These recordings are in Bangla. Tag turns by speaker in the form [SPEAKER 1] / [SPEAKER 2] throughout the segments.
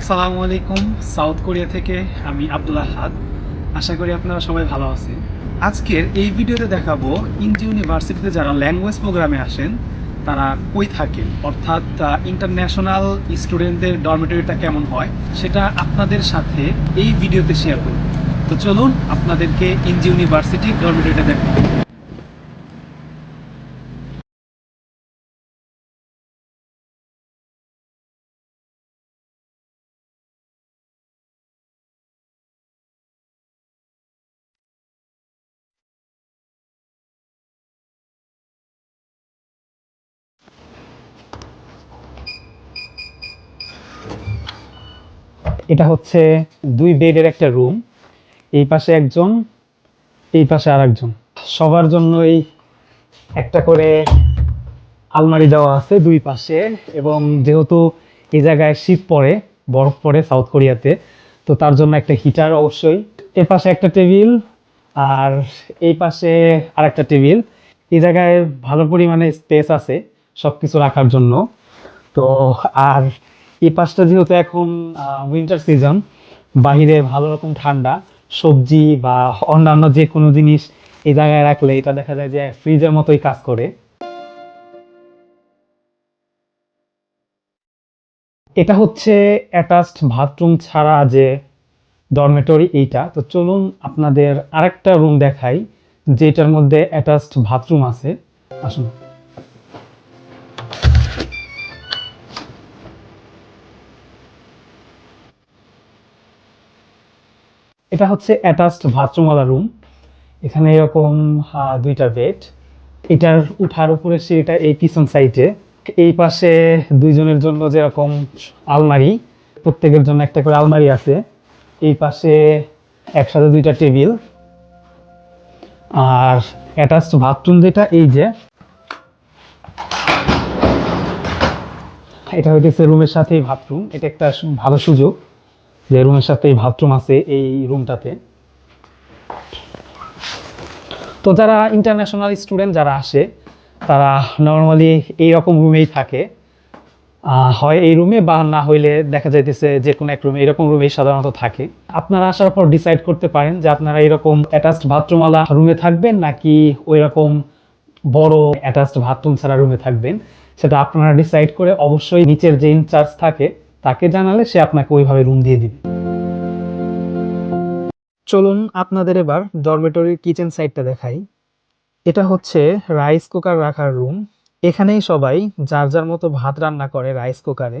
[SPEAKER 1] আসসালামু আলাইকুম, সাউথ কোরিয়া থেকে আমি আব্দুল আহাদ। আশা করি আপনারা সবাই ভালো আছেন। আজকের এই ভিডিওতে দেখাবো ইন্ডি ইউনিভার্সিটিতে যারা ল্যাঙ্গুয়েজ প্রোগ্রামে আসেন, তারা কই থাকেন? অর্থাৎ ইন্টারন্যাশনাল স্টুডেন্টদের ডরমেটরিটা কেমন হয়, সেটা আপনাদের সাথে এই ভিডিওতে শেয়ার করব। তো চলুন, আপনাদেরকে ইন্ডি ইউনিভার্সিটির ডরমেটরিটা দেখাবো এটা হচ্ছে দুই বেডের একটা রুম। এই পাশে একজন, এই পাশে আর একজন সবার জন্যই একটা করে আলমারি দেওয়া আছে দুই পাশে এবং যেহেতু এই জায়গায় শীত পড়ে, বরফ পড়ে সাউথ কোরিয়াতে তো তার জন্য একটা হিটার অবশ্যই। এ পাশে একটা টেবিল আর এই পাশে আর একটা টেবিল। এই জায়গায় ভালো পরিমাণে স্পেস আছে সব কিছু রাখার জন্য। তো আর এই পাশটা যেহেতু এখন উইন্টার সিজন বাইরে ভালো রকম ঠান্ডা, সবজি বা অন্যান্য যে কোনো জিনিস এই জায়গায় রাখলে এটা দেখা যায় যে ফ্রিজের মতোই কাজ করে। এটা হচ্ছে অ্যাটাচড বাথরুম ছাড়া যে ডরমেটরি এইটা। তো চলুন আপনাদের আরেকটা রুম দেখাই, যেটার মধ্যে অ্যাটাচড বাথরুম আছে। আসুন। এটা হচ্ছে অ্যাটাচড বাথরুমওয়ালা রুম এখানে এরকম দুইটা বেড এটার উঠার উপরে সিঁড়িটা এই পিছন সাইডে এই পাশে দুইজনের জন্য যেরকম আলমারি, প্রত্যেকের জন্য একটা করে আলমারি আছে। এই পাশে একসাথে দুইটা টেবিল। আর অ্যাটাচড বাথরুম যেটা, এই যে, এটা হইতেছে রুমের সাথেই বাথরুম এটা একটা ভালো সুযোগ। যে রুমের সাথে এই বাথরুম আছে, এই রুমটাতে তো যারা ইন্টারন্যাশনাল স্টুডেন্ট যারা আসে, তারা নর্মালি এইরকম রুমেই থাকে। হয় এই রুমে বা না হইলে দেখা যাইতেছে যে কোনো এক রুমে এরকম রুমেই সাধারণত থাকে। আপনারা আসার পর ডিসাইড করতে পারেন যে আপনারা এরকম অ্যাটাচড বাথরুমওয়ালা রুমে থাকবেন নাকি ওই রকম বড় অ্যাটাচড বাথরুম ছাড়া রুমে থাকবেন। সেটা আপনারা ডিসাইড করে অবশ্যই নিচের যে ইনচার্জ থাকে তাকে জানালে সে আপনাকে ওইভাবে রুম দিয়ে দিবে। চলুন আপনাদের এবার ডরমেটরির কিচেন সাইডটা দেখাই। এটা হচ্ছে রাইস কুকার রাখার রুম এখানেই সবাই যার যার মতো ভাত রান্না করে রাইস কুকারে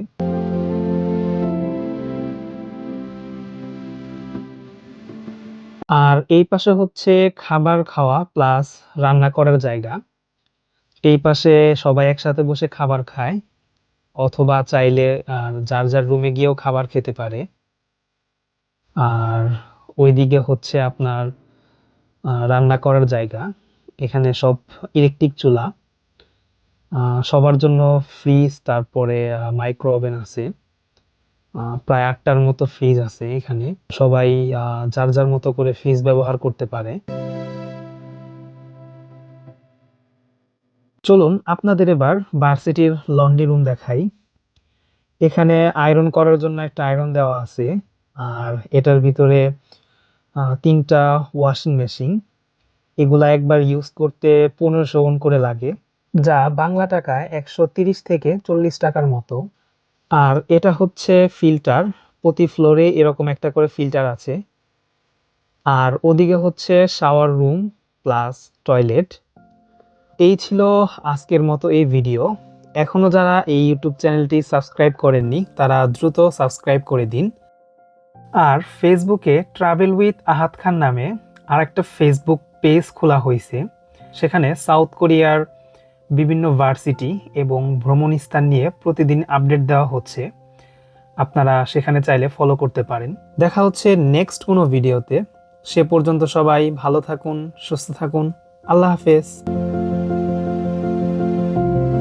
[SPEAKER 1] আর এই পাশে হচ্ছে খাবার খাওয়া প্লাস রান্না করার জায়গা। এই পাশে সবাই একসাথে বসে খাবার খায়। অথবা চাইলে যার যার রুমে গিয়েও খাবার খেতে পারে। আর ওইদিকে হচ্ছে আপনার রান্না করার জায়গা। এখানে সব ইলেকট্রিক চুলা। সবার জন্য ফ্রিজ তারপরে মাইক্রো ওভেন আছে। প্রায় আটটার মতো ফ্রিজ আছে এখানে। সবাই যার যার মতো করে ফ্রিজ ব্যবহার করতে পারে। চলুন আপনাদের এবার ভার্সিটির লন্ড্রি রুম দেখাই। এখানে আয়রন করার জন্য একটা আয়রন দেওয়া আছে, আর এটার ভিতরে তিনটা ওয়াশিং মেশিন। এগুলা একবার ইউজ করতে পনেরোশো ওন করে লাগে, যা বাংলা টাকায় একশো তিরিশ থেকে চল্লিশ টাকার মতো। আর এটা হচ্ছে ফিল্টার, প্রতি ফ্লোরে এরকম একটা করে ফিল্টার আছে। আর ওদিকে হচ্ছে শাওয়ার রুম প্লাস টয়লেট। এই ছিল আজকের মতো এই ভিডিও এখনও যারা এই ইউটিউব চ্যানেলটি সাবস্ক্রাইব করেননি, তারা দ্রুত সাবস্ক্রাইব করে দিন। আর ফেসবুকে ট্রাভেল উইথ আহাত খান নামে আরেকটা ফেসবুক পেজ খোলা হয়েছে। সেখানে সাউথ কোরিয়ার বিভিন্ন ভার্সিটি এবং ভ্রমণ স্থান নিয়ে প্রতিদিন আপডেট দেওয়া হচ্ছে। আপনারা সেখানে চাইলে ফলো করতে পারেন। দেখা হচ্ছে নেক্সট কোনো ভিডিওতে সে পর্যন্ত সবাই ভালো থাকুন, সুস্থ থাকুন। আল্লাহ হাফেজ